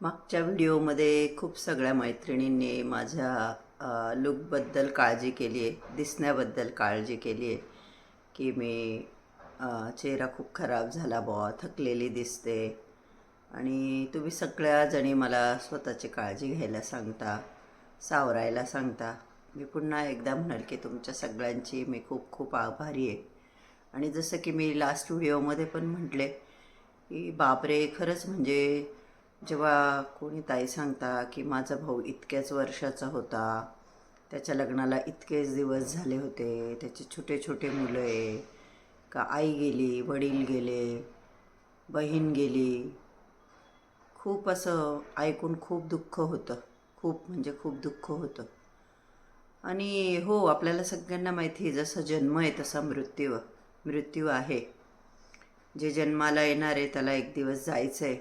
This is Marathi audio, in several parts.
मागच्या व्हिडिओमध्ये खूप सगळ्या मैत्रिणींनी माझ्या लुकबद्दल काळजी केली आहे दिसण्याबद्दल काळजी केली आहे की मी चेहरा खूप खराब झाला बुवा थकलेली दिसते. आणि तुम्ही सगळ्याजणी मला स्वतःची काळजी घ्यायला सांगता सावरायला सांगता. मी पुन्हा एकदा म्हणाल की तुमच्या सगळ्यांची मी खूप खूप आभारी आहे. आणि जसं की मी लास्ट व्हिडिओमध्ये पण म्हटले की बापरे खरंच म्हणजे जेव्हा कोणी ताई सांगता की माझा भाऊ इतक्याच वर्षाचा होता त्याच्या लग्नाला इतकेच दिवस झाले होते त्याचे छोटे छोटे मुलं आहे का आई गेली वडील गेले बहीण गेली खूप असं ऐकून खूप दुःख होतं खूप म्हणजे खूप दुःख होतं. आणि हो आपल्याला सगळ्यांना माहिती आहे जसा जन्म आहे तसा मृत्यू मृत्यू आहे. जे जन्माला येणार आहे त्याला एक दिवस जायचं आहे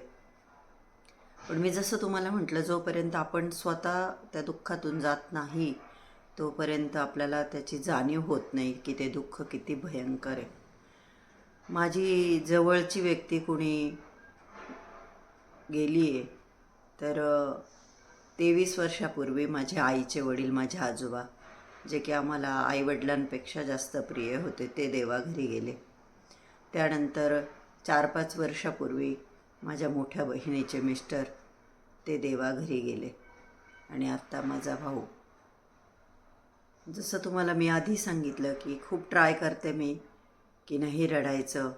पण मी जसं तुम्हाला म्हटलं जोपर्यंत आपण स्वतः त्या दुःखातून जात नाही तोपर्यंत आपल्याला त्याची जाणीव होत नाही की ते दुःख किती भयंकर आहे. माझी जवळची व्यक्ती कुणी गेली आहे तर तेवीस वर्षापूर्वी माझ्या आईचे वडील माझे आजोबा जे की आम्हाला आईवडिलांपेक्षा जास्त प्रिय होते ते देवाघरी गेले. त्यानंतर चार पाच वर्षापूर्वी माझ्या मोठ्या बहिणीचे मिस्टर ते देवाघरी गेले. आणि आत्ता माझा भाऊ. जसं तुम्हाला मी आधी सांगितलं की खूप ट्राय करते मी की नाही रडायचं.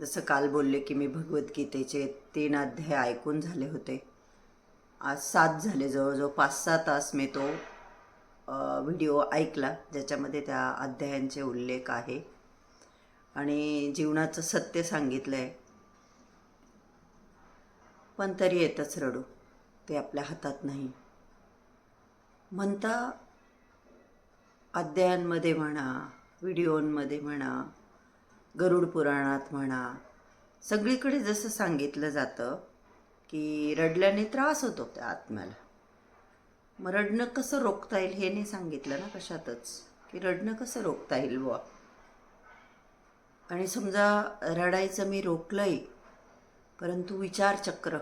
जसं काल बोलले की मी भगवद्गीतेचे तीन अध्याय ऐकून झाले होते. आज सात झाले जवळजवळ पाच सहा तास मी तो व्हिडिओ ऐकला ज्याच्यामध्ये त्या अध्यायांचे उल्लेख आहे. आणि जीवनाचं सत्य सांगितलं आहे पण तरी येतच रडू. ते आपल्या हातात नाही. म्हणता अध्यायांमध्ये म्हणा व्हिडिओंमध्ये म्हणा गरुड पुराणात म्हणा सगळीकडे जसं सांगितलं जातं की रडल्याने त्रास होतो त्या आत्म्याला. मग रडणं कसं रोखता येईल हे नाही सांगितलं ना कशातच की रडणं कसं रोखता येईल बुवा? आणि समजा रडायचं मी रोखलंही परंतु विचारचक्र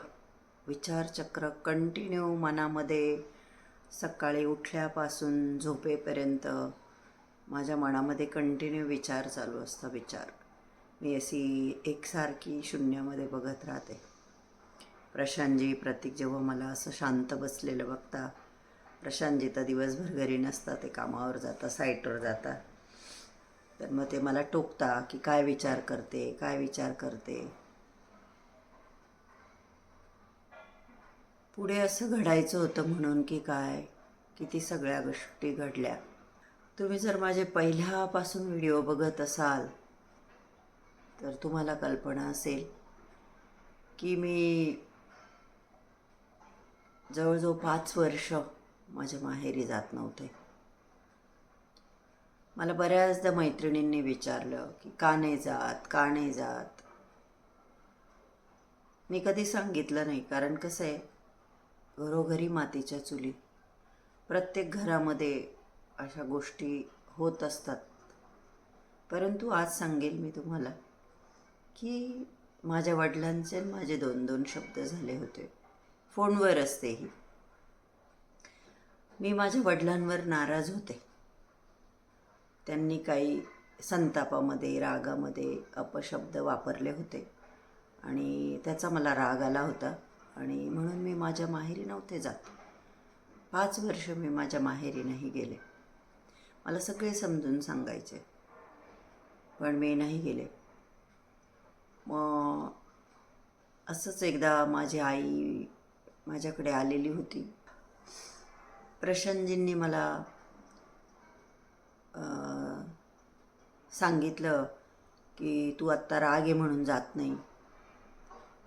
विचारचक्र कंटिन्यू मनामध्ये सकाळी उठल्यापासून झोपेपर्यंत माझ्या मनामध्ये कंटिन्यू विचार चालू असतो विचार. मी अशी एकसारखी शून्यामध्ये बघत राहते. प्रशांतजी प्रतीक जेव्हा मला असं शांत बसलेलं बघता प्रशांतजी तर दिवसभर घरी नसतात ते कामावर जाता साईटवर जातात. तर मग ते मला टोकता की काय विचार करते काय विचार करते? पुढे असं घडायचं होतं म्हणून की काय किती सगळ्या गोष्टी घडल्या. तुम्ही जर माझे पहिल्यापासून व्हिडिओ बघत असाल तर तुम्हाला कल्पना असेल की मी जवळजवळ पाच वर्ष माझ्या माहेरी जात नव्हते. मला बऱ्याचदा मैत्रिणींनी विचारलं की का नाही जात का नाही जात. मी कधी सांगितलं नाही कारण कसं आहे घरोघरी मातीच्या चुली. प्रत्येक घरामध्ये अशा गोष्टी होत असतात. परंतु आज सांगेल मी तुम्हाला की माझ्या वडिलांचे माझे दोन दोन शब्द झाले होते. फोनवर असतेही. मी माझ्या वडिलांवर नाराज होते. त्यांनी काही संतापामध्ये रागामध्ये अपशब्द वापरले होते आणि त्याचा मला राग आला होता. आणि म्हणून मी माझ्या माहेरी नव्हते जात. पाच वर्ष मी माझ्या माहेरी नाही गेले. मला सगळे समजून सांगायचे. पण मी नाही गेले. मग असंच एकदा माझी आई माझ्याकडे आलेली होती. प्रशांतजींनी मला सांगितलं की तू आत्ता राग आहे म्हणून जात नाही.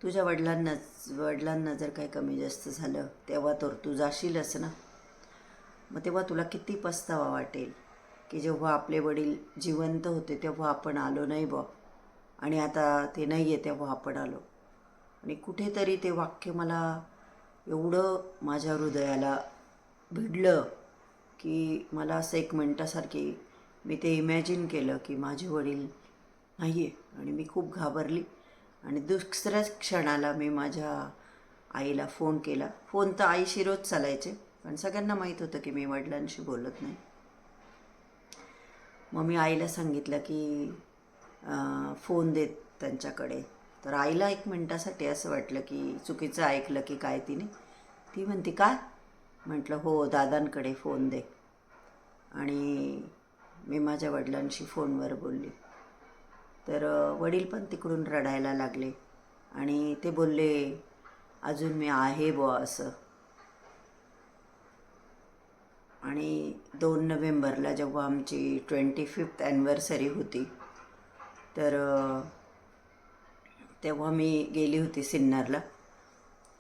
तुझ्या वडिलांनाच वडिलांना जर काही कमी जास्त झालं तेव्हा तर तू जाशीलच ना? मग तेव्हा तुला किती पस्तावा वाटेल की जेव्हा आपले वडील जिवंत होते तेव्हा आपण आलो नाही बॉ आणि आता ते नाही आहे तेव्हा आपण आलो. आणि कुठेतरी ते वाक्य मला एवढं माझ्या हृदयाला भिडलं की मला असं एक मिनटासारखी मी ते इमॅजिन केलं की माझे वडील नाही आहे आणि मी खूप घाबरली. आणि दुसऱ्याच क्षणाला मी माझ्या आईला फोन केला. फोन तर आईशी रोज चालायचे पण सगळ्यांना माहीत होतं की मी वडिलांशी बोलत नाही. मग मी आईला सांगितलं की फोन देत त्यांच्याकडे. तर आईला एक मिनटासाठी असं वाटलं की चुकीचं ऐकलं की काय तिने. ती म्हणते काय म्हटलं हो दादांकडे फोन दे. आणि मी माझ्या वडिलांशी फोनवर बोलली. तर वडील पण तिकडून रडायला लागले आणि ते बोलले अजून मी आहे बुवा असं. आणि दोन नोव्हेंबरला जेव्हा आमची ट्वेंटी फिफ्थ ॲनिव्हर्सरी होती तर तेव्हा मी गेली होती सिन्नरला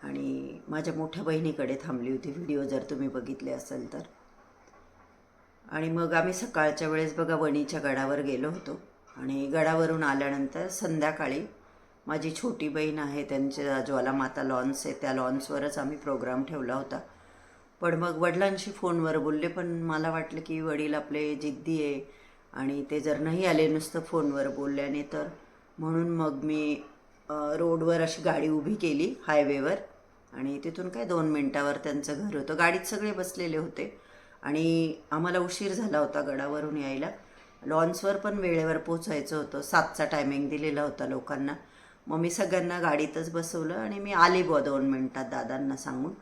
आणि माझ्या मोठ्या बहिणीकडे थांबली होती व्हिडिओ जर तुम्ही बघितले असेल तर. आणि मग आम्ही सकाळच्या वेळेस बघा वणीच्या गडावर गेलो होतो. आणि गडावरून आल्यानंतर संध्याकाळी माझी छोटी बहीण आहे त्यांच्या ज्वालामाता लॉन्स आहे त्या लॉन्सवरच आम्ही प्रोग्राम ठेवला होता. पण मग वडिलांशी फोनवर बोलले पण मला वाटलं की वडील आपले जिद्दी आहे आणि ते जर नाही आले नुसतं फोनवर बोलल्याने तर. म्हणून मग मी रोडवर अशी गाडी उभी केली हायवेवर आणि तिथून काय दोन मिनटावर त्यांचं घर होतं. गाडीत सगळे बसलेले होते आणि आम्हाला उशीर झाला होता गडावरून यायला. लॉन्सवर पण वेळेवर पोचायचं होतं. सातचा टायमिंग दिलेला होता लोकांना. मग मी सगळ्यांना गाडीतच बसवलं आणि मी आली बुवा दोन मिनटात दादांना सांगून.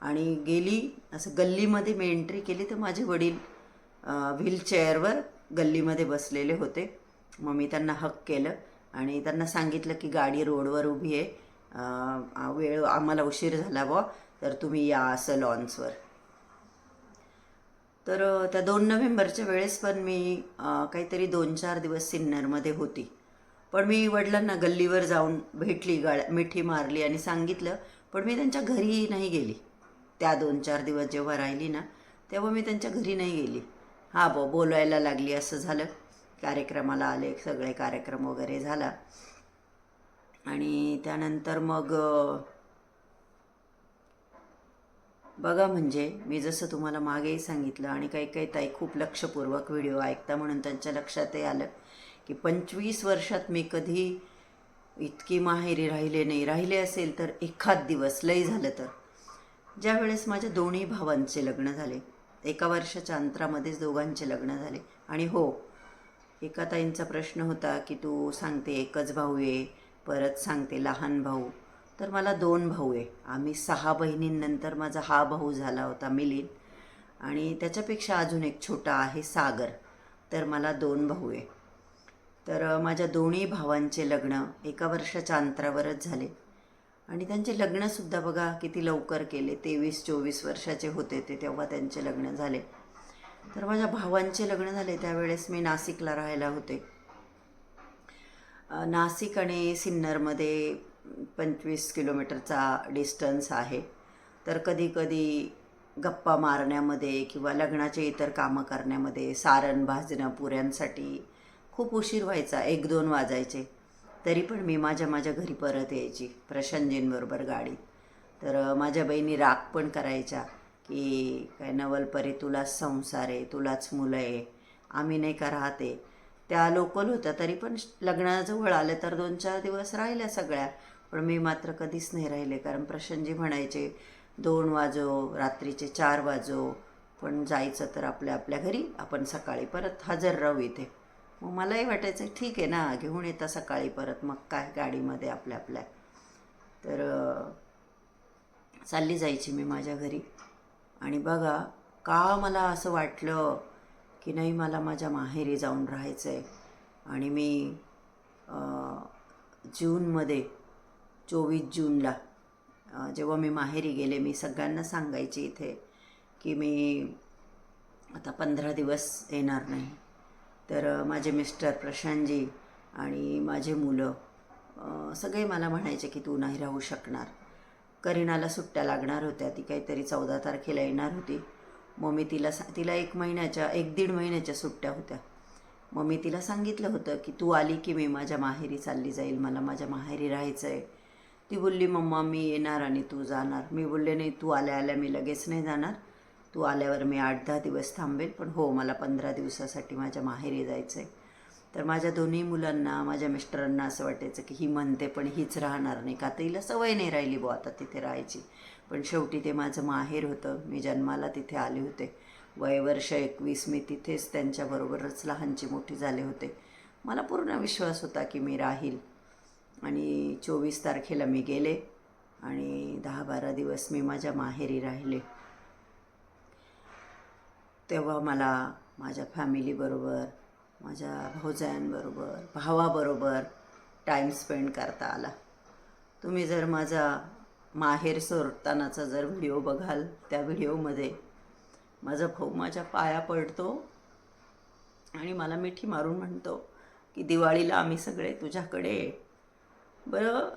आणि गेली असं गल्लीमध्ये मी एंट्री केली तर माझे वडील व्हीलचेअरवर गल्लीमध्ये बसलेले होते. मग मी त्यांना हक केलं आणि त्यांना सांगितलं की गाडी रोडवर उभी आहे. वेळ आम्हाला उशीर झाला बुवा. तर तुम्ही या असं लॉन्सवर तर त्या दोन नोव्हेंबरच्या वेळेस पण मी काहीतरी दोन चार दिवस सिन्नरमध्ये होती. पण मी वडिलांना गल्लीवर जाऊन भेटली गाळ्या मिठी मारली आणि सांगितलं पण मी त्यांच्या घरी नाही गेली. त्या दोन चार दिवस जेव्हा राहिली ना तेव्हा मी त्यांच्या घरी नाही गेली. हां बो बोलायला लागली असं झालं. कार्यक्रमाला आले सगळे कार्यक्रम वगैरे झाला. आणि त्यानंतर मग बघा म्हणजे मी जसं तुम्हाला मागेही सांगितलं आणि काही काही ताई खूप लक्षपूर्वक व्हिडिओ ऐकता म्हणून त्यांच्या लक्षातही आलं की पंचवीस वर्षात मी कधी इतकी माहेरी राहिले नाही. राहिले असेल तर एखाद दिवस लय झालं तर. ज्या वेळेस माझ्या दोन्ही भावांचे लग्न झाले एका वर्षाच्या अंतरामध्येच दोघांचे लग्न झाले. आणि हो एका ताईंचा प्रश्न होता की तू सांगते एकच भाऊ आहे परत सांगते लहान भाऊ. तर मला दोन भाऊ आहे. आम्ही सहा बहिणींनंतर माझा हा भाऊ झाला होता मिलिंद. आणि त्याच्यापेक्षा अजून एक छोटा आहे सागर. तर मला दोन भाऊ आहे. तर माझ्या दोन्ही भावांचे लग्न एका वर्षाच्या अंतरावरच झाले. आणि त्यांचे लग्नसुद्धा बघा किती लवकर केले. तेवीस चोवीस वर्षाचे होते ते तेव्हा त्यांचे लग्न झाले. तर माझ्या भावांचे लग्न झाले त्यावेळेस मी नाशिकला राहायला होते. नाशिक आणि सिन्नरमध्ये पंचवीस किलोमीटरचा डिस्टन्स आहे. तर कधी कधी गप्पा मारण्यामध्ये किंवा लग्नाचे इतर कामं करण्यामध्ये सारण भाजणं पुऱ्यांसाठी खूप उशीर व्हायचा एक दोन वाजायचे. तरी पण मी माझ्या माझ्या घरी परत यायची प्रशांतजींबरोबर गाडीत. तर माझ्या बहिणी राग पण करायच्या की काय नवलपरे तुलाच संसार आहे तुलाच मुलं आहे आम्ही नाही का राहते? त्या लोकल होत्या तरी पण लग्नाजवळ आलं तर दोन चार दिवस राहिल्या सगळ्या. पण मी मात्र कधीच नाही राहिले. कारण प्रशनजी म्हणायचे दोन वाजो रात्रीचे चार वाजो पण जायचं तर आपल्या आपल्या घरी आपण सकाळी परत हजर राहू इथे. मग मलाही वाटायचं ठीक आहे ना घेऊन येता सकाळी परत मग काय गाडीमध्ये आपल्या आपल्या. तर चालली जायची मी माझ्या घरी. आणि बघा का मला असं वाटलं की नाही मला माझ्या माहेरी जाऊन राहायचं आहे आणि मी जूनमध्ये चोवीस जूनला. जेव्हा मी माहेरी गेले मी सगळ्यांना सांगायची इथे की मी आता पंधरा दिवस येणार नाही. तर माझे मिस्टर प्रशांतजी आणि माझे मुलं सगळे मला म्हणायचे की तू नाही राहू शकणार. करीनाला सुट्ट्या लागणार होत्या ती काहीतरी चौदा तारखेला येणार होती. मग मी तिला सा तिला एक महिन्याच्या एक दीड महिन्याच्या सुट्ट्या होत्या. मग मी तिला सांगितलं होतं की तू आली की मी माझ्या माहेरी चालली जाईल मला माझ्या माहेरी राहायचं आहे ती बोलली मम्मा मी येणार आणि तू जाणार. मी बोलले नाही तू आल्या आल्या मी लगेच नाही जाणार. तू आल्यावर मी आठ दहा दिवस थांबेल पण हो मला पंधरा दिवसासाठी माझ्या माहेरी जायचं आहे तर माझ्या दोन्ही मुलांना माझ्या मिस्टरांना असं वाटायचं की ही म्हणते पण हीच राहणार नाही. का तिला सवय नाही राहिली बुवा आता तिथे राहायची. पण शेवटी ते माझं माहेर होतं. मी जन्माला तिथे आले होते. वय वर्ष एकवीस मी तिथेच त्यांच्याबरोबरच लहानची मोठी झाले होते. मला पूर्ण विश्वास होता की मी राहील. आणि चोवीस तारखेला मी गेले आणि दहा बारा दिवस मी माझ्या माहेरी राहिले. तेव्हा मला माझ्या फॅमिलीबरोबर माझ्या भाऊजायांबरोबर भावाबरोबर टाईम स्पेंड करता आला. तुम्ही जर माझा माहेर सोडतानाचा जर व्हिडिओ बघाल त्या व्हिडिओमध्ये माझा भाऊ माझ्या पाया पडतो आणि मला मिठी मारून म्हणतो की दिवाळीला आम्ही सगळे तुझ्याकडे बरं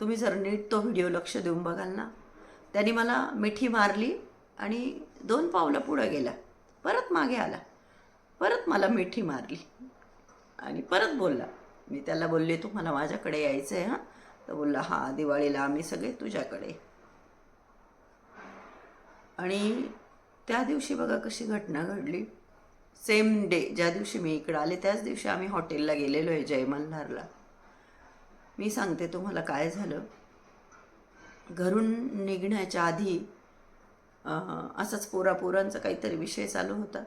तुम्ही जर नीट तो व्हिडिओ लक्ष देऊन बघाल ना. त्यांनी मला मिठी मारली आणि दोन पावलं पुढं गेला परत मागे आला. परत मला मिठी मारली. आणि परत बोलला. मी त्याला बोलले तू मला माझ्याकडे यायचं आहे हां? तर बोलला हां दिवाळीला आम्ही सगळे तुझ्याकडे. आणि त्या दिवशी बघा कशी घटना घडली. सेम डे ज्या दिवशी मी इकडं आले त्याच दिवशी आम्ही हॉटेलला गेलेलो आहे जयमल्हारला. मी सांगते तुम्हाला काय झालं. घरून निघण्याच्या आधी असंच असाच पोरापोरांचा काहीतरी विषय चालू होता.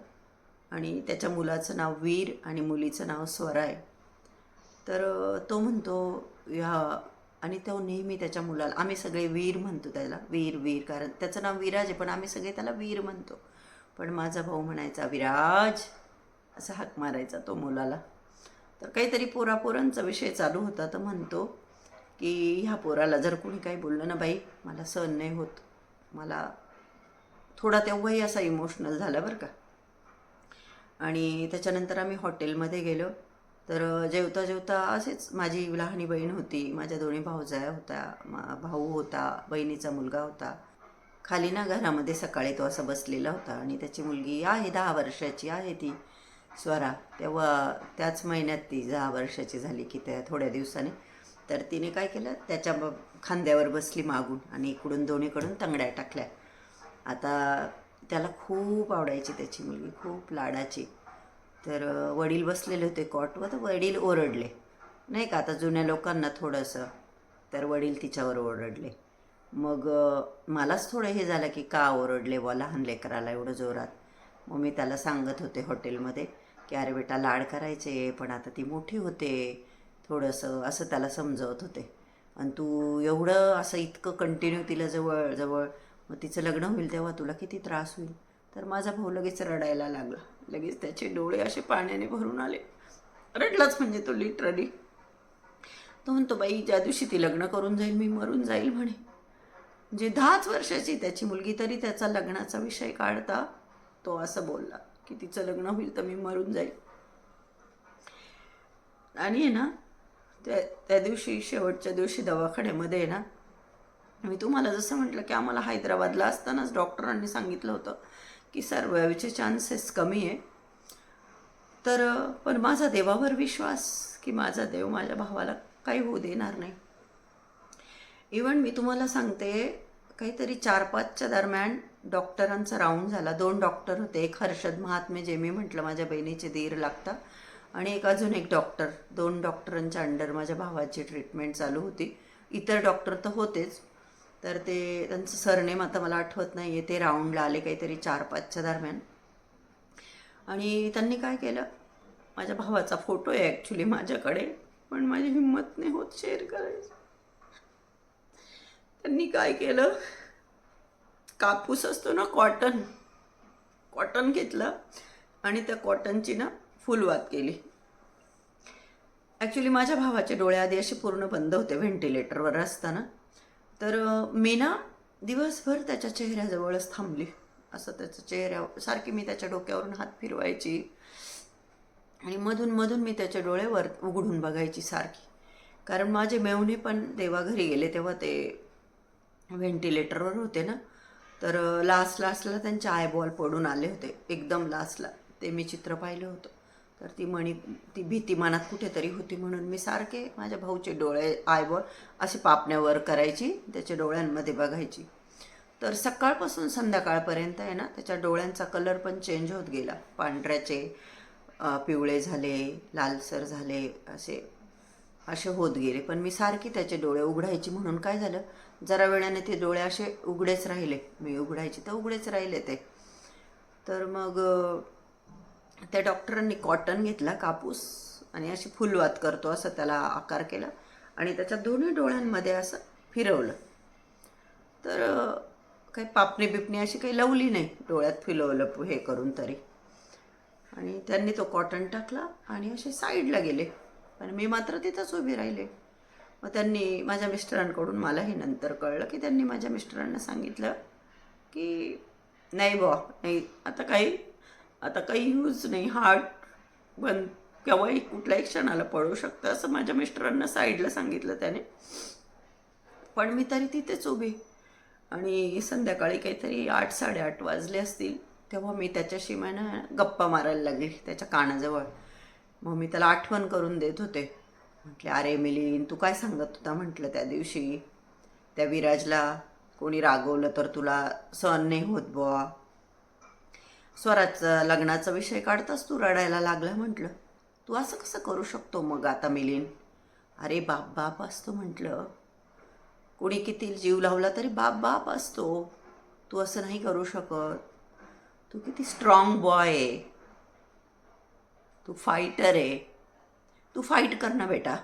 आणि त्याच्या मुलाचं नाव वीर आणि मुलीचं नाव स्वरा आहे तर तो म्हणतो ह्या आणि तो नेहमी त्याच्या मुलाला आम्ही सगळे वीर म्हणतो त्याला वीर वीर कारण त्याचं नाव विराज आहे पण आम्ही सगळे त्याला वीर म्हणतो. पण माझा भाऊ म्हणायचा विराज असा हाक मारायचा तो मुलाला. तर काहीतरी पोरापोरांचा विषय चालू होता तर म्हणतो की ह्या पोराला जर कोणी काही बोललं ना बाई मला सहन नाही होत. मला थोडा तेव्हाही असा इमोशनल झाला बरं का. आणि त्याच्यानंतर आम्ही हॉटेलमध्ये गेलो. तर जेवता जेवता असेच माझी लहानी बहीण होती माझ्या दोन्ही भाऊजाया होत्या मा- भाऊ होता बहिणीचा मुलगा होता. खाली ना घरामध्ये सकाळी तो असा बसलेला होता आणि त्याची मुलगी आहे दहा वर्षाची आहे ती. स्वरा. तेव्हा त्याच महिन्यात ती दहा वर्षाची झाली की त्या थोड्या दिवसाने. तर तिने काय केलं? त्याच्या खांद्यावर बसली मागून आणि इकडून दोन्हीकडून तंगड्या टाकल्या. आता त्याला खूप आवडायची त्याची मुलगी खूप लाडाची. तर वडील बसलेले होते कॉटवर तर वडील ओरडले. नाही का? आता जुन्या लोकांना थोडंसं तर वडील तिच्यावर ओरडले. मग मलाच थोडं हे झालं की का ओरडले बुवा? लहान लेकराला एवढं जोरात. मग मी त्याला सांगत होते हॉटेलमध्ये की अरे बेटा लाड करायचे पण आता ती मोठी होते. थोडंसं असं त्याला समजवत होते. आणि तू एवढं असं इतकं कंटिन्यू तिला जवळ जवळ मग तिचं लग्न होईल तेव्हा तुला किती त्रास होईल? तर माझा भाऊ लगेच रडायला लागला. लगेच त्याचे डोळे असे पाण्याने भरून आले. रडलाच म्हणजे तो लिटरली तो म्हणतो बाई ज्या दिवशी ती लग्न करून जाईल मी मरून जाईल म्हणे. म्हणजे दहाच वर्षाची त्याची मुलगी तरी त्याचा लग्नाचा विषय काढता तो असं बोलला. की तिचं लग्न होईल तर मी मरून जाईल. आणि आहे ना त्या त्या दिवशी शेवटच्या दिवशी दवाखान्यामध्ये आहे ना मी तुम्हाला जसं म्हटलं की आम्हाला हैदराबादला असतानाच डॉक्टरांनी सांगितलं होतं की सर्वायचे चान्सेस कमी आहे. तर पण माझा देवावर विश्वास की माझा देव माझ्या भावाला काही होऊ देणार नाही. इवन मी तुम्हाला सांगते काहीतरी चार पाचच्या दरम्यान डॉक्टरांचा राऊंड झाला. दोन डॉक्टर होते. एक हर्षद महात्मे जे मी म्हटलं माझ्या बहिणीचे दीर लागता आणि एक अजून एक डॉक्टर. दोन डॉक्टरांच्या अंडर माझ्या भावाची ट्रीटमेंट चालू होती. इतर डॉक्टर तर होतेच. तर ते त्यांचं सरनेम आता मला आठवत नाही आहे ते राऊंडला आले काहीतरी चार पाचच्या दरम्यान. आणि त्यांनी काय केलं? माझ्या भावाचा फोटो आहे ॲक्च्युली माझ्याकडे पण माझी हिंमत नाही होत शेअर करायची. त्यांनी काय केलं? कापूस असतो ना कॉटन कॉटन घेतलं आणि त्या कॉटनची ना फुलवात केली. ॲक्च्युली माझ्या भावाचे डोळे आधी असे पूर्ण बंद होते व्हेंटिलेटरवर असताना. तर मीना मी ना दिवसभर त्याच्या चेहऱ्याजवळच थांबली. असं त्याच्या चेहऱ्या सारखी मी त्याच्या डोक्यावरून हात फिरवायची. आणि मधून मधून मी त्याच्या डोळे वर उघडून बघायची सारखी. कारण माझे मेवणे पण देवाघरी गेले तेव्हा ते व्हेंटिलेटरवर होते ना. तर लास्ट लास्टला त्यांचे आयबॉल पडून आले होते. एकदम लास्टला ते मी चित्र पाहिलं होतं. तर ती म्हणी ती भीती मनात कुठेतरी होती म्हणून मी सारखे माझ्या भाऊचे डोळे आयबॉल असे पापण्यावर करायची त्याच्या डोळ्यांमध्ये बघायची. तर सकाळपासून संध्याकाळपर्यंत आहे ना त्याच्या डोळ्यांचा कलर पण चेंज होत गेला. पांढऱ्याचे पिवळे झाले लालसर झाले असे असे होत गेले. पण मी सारखी त्याचे डोळे उघडायची म्हणून काय झालं? जरा वेळाने ते डोळे असे उघडेच राहिले. मी उघडायचे तर उघडेच राहिले ते. तर मग त्या डॉक्टरांनी कॉटन घेतला कापूस आणि अशी फुलवात करतो असं त्याला आकार केला. आणि त्याच्या दोन्ही डोळ्यांमध्ये असं फिरवलं. तर काही पापणी बिपणी अशी काही लावली नाही डोळ्यात फिरवलं हे करून तरी. आणि त्यांनी तो कॉटन टाकला आणि असे साईडला गेले. पण मी मात्र तिथंच उभी राहिले. मग त्यांनी माझ्या मिस्टरांकडून मलाही नंतर कळलं की त्यांनी माझ्या मिस्टरांना सांगितलं की नाही बुवा नाही आता काही आता काही यूज नाही. हार्ट बंद केव्हाही कुठल्याही क्षणाला पडू शकतं. असं माझ्या मिस्टरांना साईडला सांगितलं त्याने. पण मी तरी तिथेच उभी. आणि संध्याकाळी काहीतरी आठ साडेआठ वाजले असतील तेव्हा मी त्याच्याशी मला गप्पा मारायला लागली त्याच्या कानाजवळ. मग मी त्याला आठवण करून देत होते. म्हटले अरे मिलिंद तू काय सांगत होता? म्हटलं त्या दिवशी त्या विराजला कोणी रागवलं तर तुला सहन नाही होत बुवा. स्वराचा लग्नाचा विषय काढताच तू रडायला लागला. म्हटलं तू असं कसं करू शकतो मग आता मिलीन अरे बाप बाप असतो म्हटलं कोणी किती जीव लावला तरी बाप बाप असतो. तू असं नाही करू शकत. तू किती स्ट्रॉंग बॉय आहे. तू फायटर आहे. तू फाईट कर ना बेटा.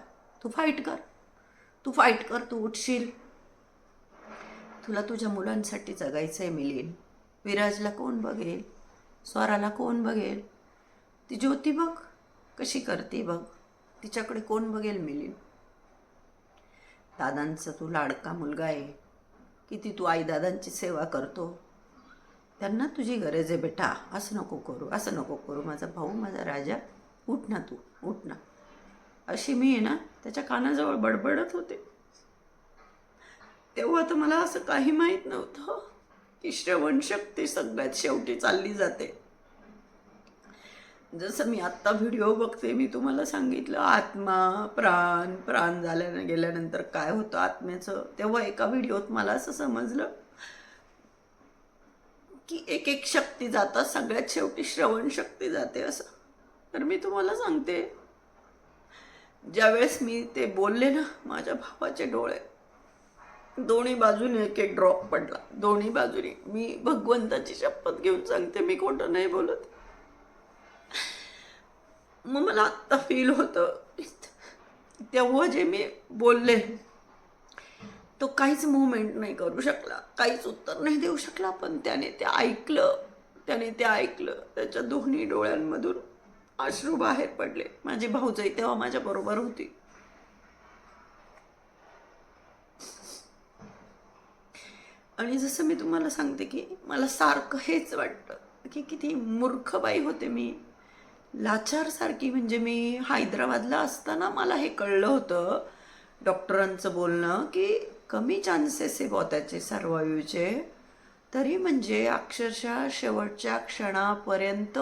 तू फाईट कर. तू फाईट कर तू उठशील. तुला तुझ्या मुलांसाठी जगायचं आहे मिलीन विराजला कोण बघेल? स्वराला कोण बघेल? ती ज्योती बघ कशी करते बघ. तिच्याकडे कोण बघेल मिलीन दादांचा तू लाडका मुलगा आहे. किती तू आई दादांची सेवा करतो. त्यांना तुझी गरज आहे बेटा. असं नको करू असं नको करू. माझा भाऊ माझा राजा. उठ ना तू उठ ना. अशी मी आहे ना त्याच्या कानाजवळ बडबडत होते. तेव्हा तर मला असं काही माहीत नव्हतं की श्रवणशक्ती सगळ्यात शेवटी चालली जाते. जसं मी आत्ता व्हिडिओ बघते मी तुम्हाला सांगितलं आत्मा प्राण प्राण झाल्यानं गेल्यानंतर काय होतं आत्म्याचं? तेव्हा एका व्हिडिओत मला असं समजलं की एक एक शक्ती जातात सगळ्यात शेवटी श्रवण शक्ती जाते असं. तर मी तुम्हाला सांगते ज्यावेळेस मी ते बोलले ना माझ्या भावाचे डोळे. दोन्ही बाजूने एक एक ड्रॉप पडला. दोन्ही बाजूने. मी भगवंताची शपथ घेऊन सांगते मी खोटं नाही बोलत. मग मला आत्ता फील होतं. तेव्हा जे मी बोलले तो काहीच मुवमेंट नाही करू शकला. काहीच उत्तर नाही देऊ शकला पण त्याने ते ऐकलं. त्याने ते ऐकलं. त्याच्या दोन्ही डोळ्यांमधून अश्रू बाहेर पडले. माझी भाऊजाई तेव्हा माझ्या बरोबर होती. आणि जसं मी तुम्हाला सांगते की मला सारखं हेच वाटतं की किती मूर्ख बाई होते मी. लाचारसारखी म्हणजे मी हैदराबादला असताना मला हे कळलं होतं डॉक्टरांचं बोलणं की कमी चान्सेस आहे बुवा त्याचे सर्वायूचे. तरी म्हणजे अक्षरशः शेवटच्या क्षणापर्यंत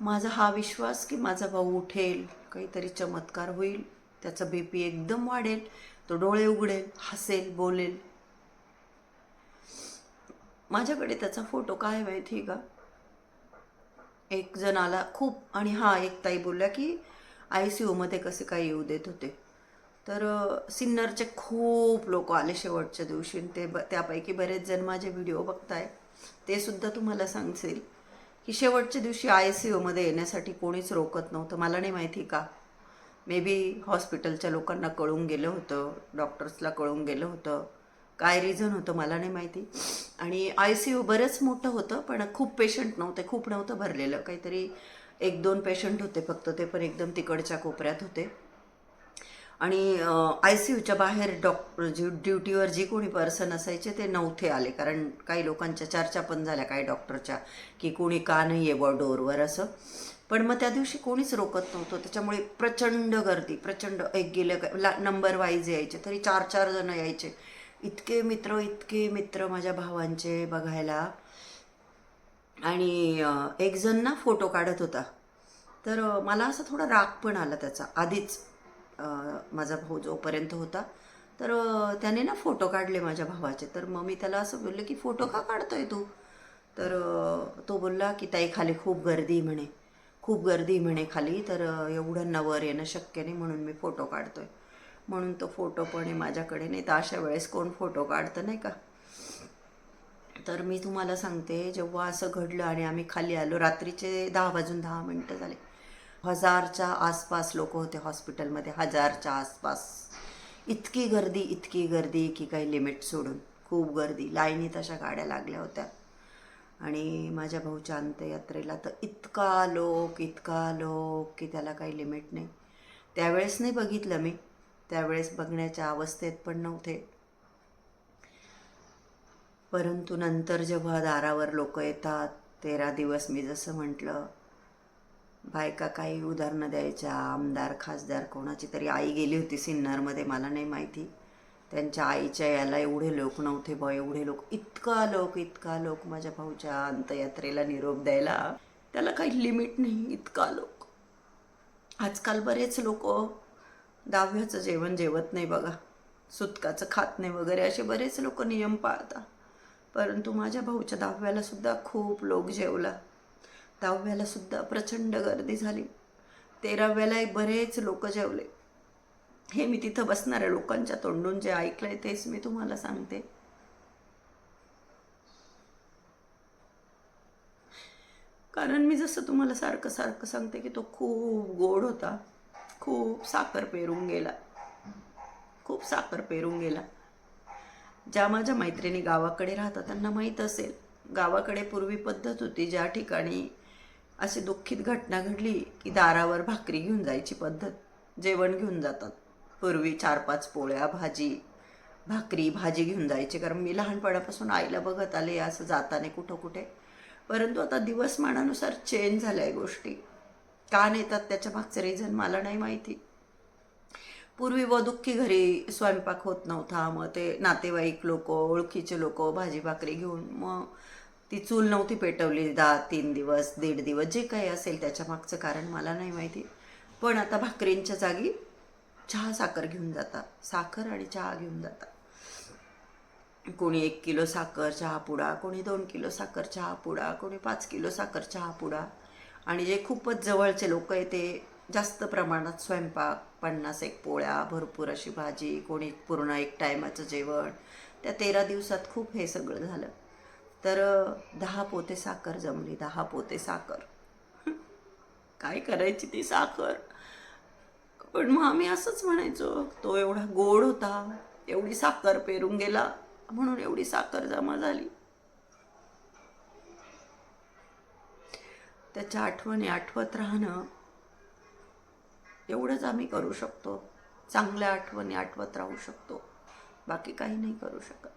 माझा हा विश्वास की माझा भाऊ उठेल काहीतरी चमत्कार होईल त्याचा बी पी एकदम वाढेल तो डोळे उघडेल हसेल बोलेल. माझ्याकडे त्याचा फोटो काय माहिती आहे का? एक जण आला खूप आणि हा एक ताई बोलल्या की आय सी यूमध्ये कसे काय येऊ देत होते. तर सिन्नरचे खूप लोक आले शेवटच्या दिवशी ते ब त्यापैकी बरेच जण माझे व्हिडिओ बघताय. ते सुद्धा तुम्हाला सांगतील. की शेवटच्या दिवशी आय सी यूमध्ये येण्यासाठी कोणीच रोकत नव्हतं. मला नाही माहिती का? मे बी हॉस्पिटलच्या लोकांना कळून गेलं होतं डॉक्टर्सला कळून गेलं होतं. काय रिझन होतं मला नाही माहिती. आणि आय सी यू बरंच मोठं होतं पण खूप पेशंट नव्हते खूप नव्हतं भरलेलं. काहीतरी एक दोन पेशंट होते फक्त ते पण एकदम तिकडच्या कोपऱ्यात होते. आणि आय सी यूच्या बाहेर डॉक्टर जी ड्युटीवर जी कोणी पर्सन असायचे ते नव्हते आले. कारण काही लोकांच्या चर्चा पण झाल्या काही डॉक्टरच्या की कोणी का नाही आहे बॉ डोरवर असं. पण मग त्या दिवशी कोणीच रोकत नव्हतं. त्याच्यामुळे प्रचंड गर्दी प्रचंड एक गेलं ला नंबर वाईज यायचे. तरी चार चार जण यायचे. इतके मित्र इतके मित्र माझ्या भावांचे बघायला. आणि एक जण ना फोटो काढत होता. तर मला असा थोडा राग पण आला त्याचा. आधीच माझा भाऊ जोपर्यंत होता तर त्याने ना फोटो काढले माझ्या भावाचे. तर मग मी त्याला असं बोललं की फोटो का काढतोय तू? तर तो बोलला की ताई खाली खूप गर्दी म्हणे. खूप गर्दी म्हणे खाली. तर एवढं एवढ्यांना वर येणं शक्य नाही म्हणून मी फोटो काढतोय. म्हणून तो फोटो पण आहे माझ्याकडे. नाही तर अशा वेळेस कोण फोटो काढतं नाही का? तर मी तुम्हाला सांगते जेव्हा असं घडलं आणि आम्ही खाली आलो रात्रीचे दहा वाजून दहा मिनटं झाले. हजारच्या आसपास लोक होते हॉस्पिटलमध्ये हजारच्या आसपास. इतकी गर्दी इतकी गर्दी की काही लिमिट सोडून. खूप गर्दी. लाईनीत अशा गाड्या लागल्या होत्या. आणि माझ्या भाऊच्या अंत्ययात्रेला तर इतका लोक इतका लोक की त्याला काही लिमिट नाही. त्यावेळेस नाही बघितलं मी. त्यावेळेस बघण्याच्या अवस्थेत पण नव्हते. परंतु नंतर जेव्हा दारावर लोक येतात तेरा दिवस मी जसं म्हटलं बायका काही उदाहरणं द्यायच्या आमदार खासदार कोणाची तरी आई गेली होती सिन्नरमध्ये मला नाही माहिती. त्यांच्या आईच्या याला एवढे लोक नव्हते बॉ एवढे लोक. इतका लोक इतका लोक माझ्या भाऊच्या अंतयात्रेला निरोप द्यायला. त्याला काही लिमिट नाही इतका लोक. आजकाल बरेच लोक दहाव्याचं जेवण जेवत नाही बघा. सुतकाचं खात नाही वगैरे असे बरेच लोक नियम पाळतात परंतु माझ्या भाऊच्या दहाव्याला सुद्धा खूप लोक जेवला. दहाव्याला सुद्धा प्रचंड गर्दी झाली. तेराव्यालाही बरेच लोक जेवले. हे मी तिथं बसणाऱ्या लोकांच्या तोंडून जे ऐकलंय तेच मी तुम्हाला सांगते. कारण मी जसं तुम्हाला सारखं सारखं सांगते की तो खूप गोड होता. खूप साखर पेरून गेला. खूप साखर पेरून गेला. ज्या माझ्या मैत्रिणी गावाकडे राहतात त्यांना माहीत असेल. गावाकडे पूर्वी पद्धत होती ज्या ठिकाणी अशी दुःखित घटना घडली की दारावर भाकरी घेऊन जायची पद्धत. जेवण घेऊन जातात. पूर्वी चार पाच पोळ्या भाजी भाकरी भाजी घेऊन जायची. कारण मी लहानपणापासून आईला बघत आले असं जाताने कुठं कुठे परंतु आता दिवसमानानुसार चेंज झाल्या गोष्टी. का नेतात त्याच्या मागचं रिझन मला नाही माहिती. पूर्वी व दुःखी घरी स्वयंपाक होत नव्हता. मग ते नातेवाईक लोक ओळखीचे लोक भाजी भाकरी घेऊन. मग ती चूल नव्हती पेटवली दहा तीन दिवस दीड दिवस जे काही असेल त्याच्या मागचं कारण मला नाही माहिती. पण आता भाकरींच्या जागी चहा साखर घेऊन जातात. साखर आणि चहा घेऊन जातात. कोणी एक किलो साखर चहा पुडा कोणी दोन किलो साखर चहा पुडा कोणी पाच किलो साखर चहा पुडा. आणि जे खूपच जवळचे लोक आहे ते जास्त प्रमाणात स्वयंपाक पन्नास एक पोळ्या भरपूर अशी भाजी कोणी पूर्ण एक टायमाचं जेवण. त्या तेरा दिवसात खूप हे सगळं झालं. तर दहा पोते साखर जमली दहा पोते साखर. काय करायची ती साखर? पण मग आम्ही असंच म्हणायचो तो एवढा गोड होता एवढी साखर पेरून गेला म्हणून एवढी साखर जमा झाली. त्याच्या आठवणी आठवत राहणं एवढंच आम्ही करू शकतो. चांगल्या आठवणी आठवत राहू शकतो. बाकी काही नाही करू शकत.